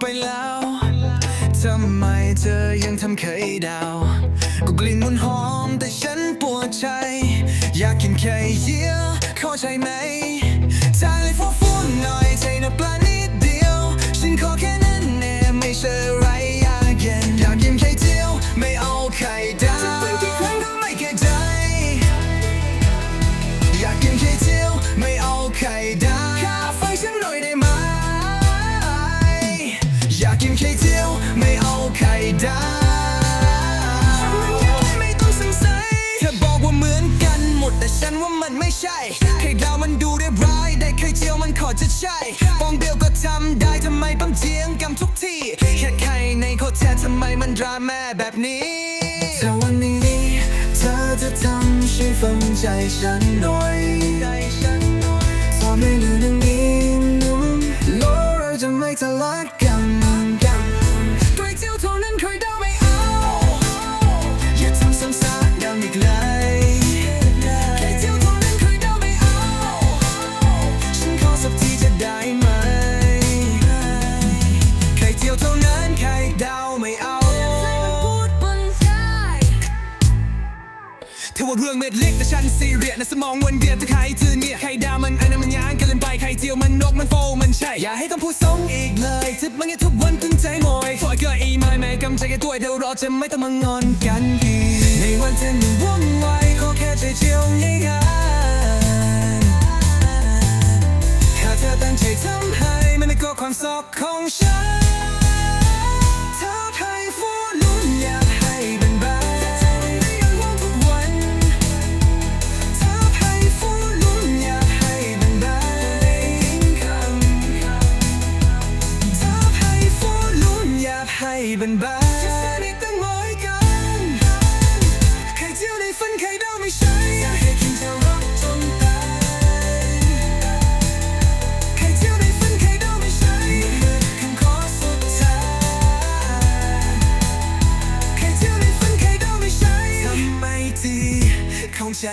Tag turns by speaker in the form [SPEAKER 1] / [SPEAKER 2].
[SPEAKER 1] ไปแล้วทำไมเธอยังทำเคยดาวก็กลิ่นมันหอมแต่ฉันปวดใจ อยากกินไข่เยี่ยวเข้าใจไหม ไม่ใช่ไข่ดาวมันดูเรียบร้อยได้ไข่เจียวมันขอจะใช่ฟองเดียวก็ทำได้ทำไมต้องเจียงกันทุกทีแค่ไข่ในโคตรแททำไมมันดราม่าแบบนี้ถ้าวันนี้เธอจะทำช่วยฟังใจฉันหน่อย เธอว่าเรื่องเม็ดเล็กแต่ฉันซีเรียสนะสมองวันเดียวจะใครเธอเนี่ยไข่ดาวมันอันนั้นมันยางกันเล่นไปไข่เจียวมันนกมันโฟมันใช่ อย่าให้ต้องพูดซ้งอีกเลยทึบมันยังทุกวันตึงใจมอยฝอยเกิดอีไม่แม่กำใจแค่ตัวเดียวรอจะไม่ต้องมางอนกันอีกในวันที่มันวุ่นว เป็นบบจะสนิทตั้งร้กันใครเที่ยวในฝันใครเดาไม่ใช่อยากให้กินเธอรักจนตายใครเที่ยวในฝันใครเดาไม่ใช่คำขอสุดท้ายใครเที่ยวในฝันใครเดาไม่ใช่ทำไมที่เข้าใจ